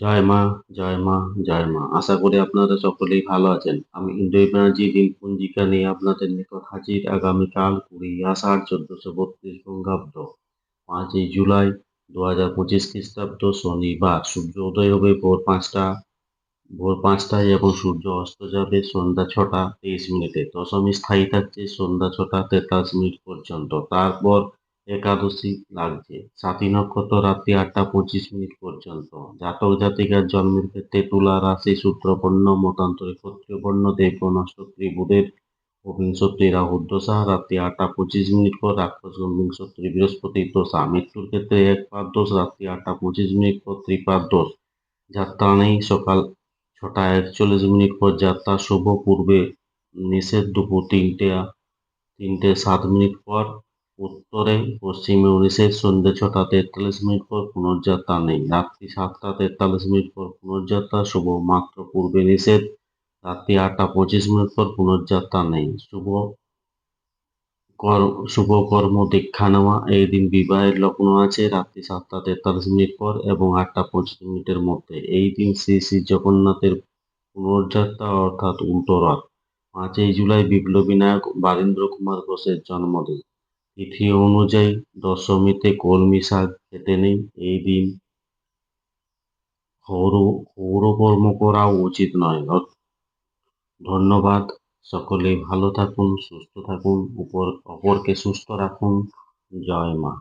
জয় মা জয় মা জয় মা। আশা করি আপনারা সকলেই ভালো আছেন। আমি ইন্দ্র ব্যানার্জি, দিন পঞ্জিকা নিয়ে আপনাদের নিকট হাজির। আগামীকাল কুড়ি আষাঢ় চোদ্দশো বত্রিশ বঙ্গাব্দ। পাঁচই জুলাই দু হাজার পঁচিশ খ্রিস্টাব্দ, শনিবার। সূর্য উদয় হবে ভোর পাঁচটা। ভোর পাঁচটায় এবং সূর্য অস্ত যাবে সন্ধ্যা ছটা তেইশ মিনিটে। দশমী স্থায়ী থাকছে সন্ধ্যা ছটা তেতাল্লিশ মিনিট পর্যন্ত। তারপর একাদশী লাগছে। সাতী নক্ষত্র রাত্রি আটটা পঁচিশ মিনিট পর্যন্ত। জাতক জাতিকার জন্মের ক্ষেত্রে তুলা, রাশি সূত্রপন্ন মতান্তরে ক্ষত্রিয় বর্ণ দেব, নক্ষত্রী, বুধের বিংশত্রী রাহুর দশা রাত্রি আটটা পঁচিশ মিনিট পর রাক্ষস বিংশত্রী বৃহস্পতির দশা মৃত্যুর ক্ষেত্রে এক পাদ দোষ রাত্রি আটটা পঁচিশ মিনিট পর ত্রিপাদ দোষ যাত্রা নেই, সকাল ছটা একচল্লিশ মিনিট পর যাত্রা শুভ। পূর্বে নিষেধ, দুপুর তিনটে তিনটে সাত মিনিট পর উত্তরে পশ্চিমে নিষেধ সন্ধ্যে ছটা তেতাল্লিশ মিনিট পর পুনর্যাত্রা নেই। রাত্রি সাতটা তেতাল্লিশ মিনিট পর পুনর্যাত্রা শুভ। মাত্র পূর্বে নিষেধ। রাত্রি আটটা পঁচিশ মিনিট পর পুনর্যাত্রা নেই। শুভ শুভ কর্ম দীক্ষা নেওয়া। এই দিন বিবাহের লগ্ন আছে রাত্রি সাতটা তেতাল্লিশ মিনিট পর এবং আটটা পঁচিশ মিনিটের মধ্যে। এই দিন শ্রী শ্রী জগন্নাথের পুনর্যাত্রা অর্থাৎ উল্টো রথ। পাঁচই জুলাই বিপ্লবী নায়ক বারীন্দ্র কুমার ঘোষের জন্মদিন। তিথি অনুযায়ী দশমীতে কলমি শাক খেতে নেই। এই দিন সৌর সৌরকর্ম করাও উচিত নয়। ধন্যবাদ। সকলে ভালো থাকুন, সুস্থ থাকুন, উপর, অপরকে সুস্থ রাখুন। জয় মা।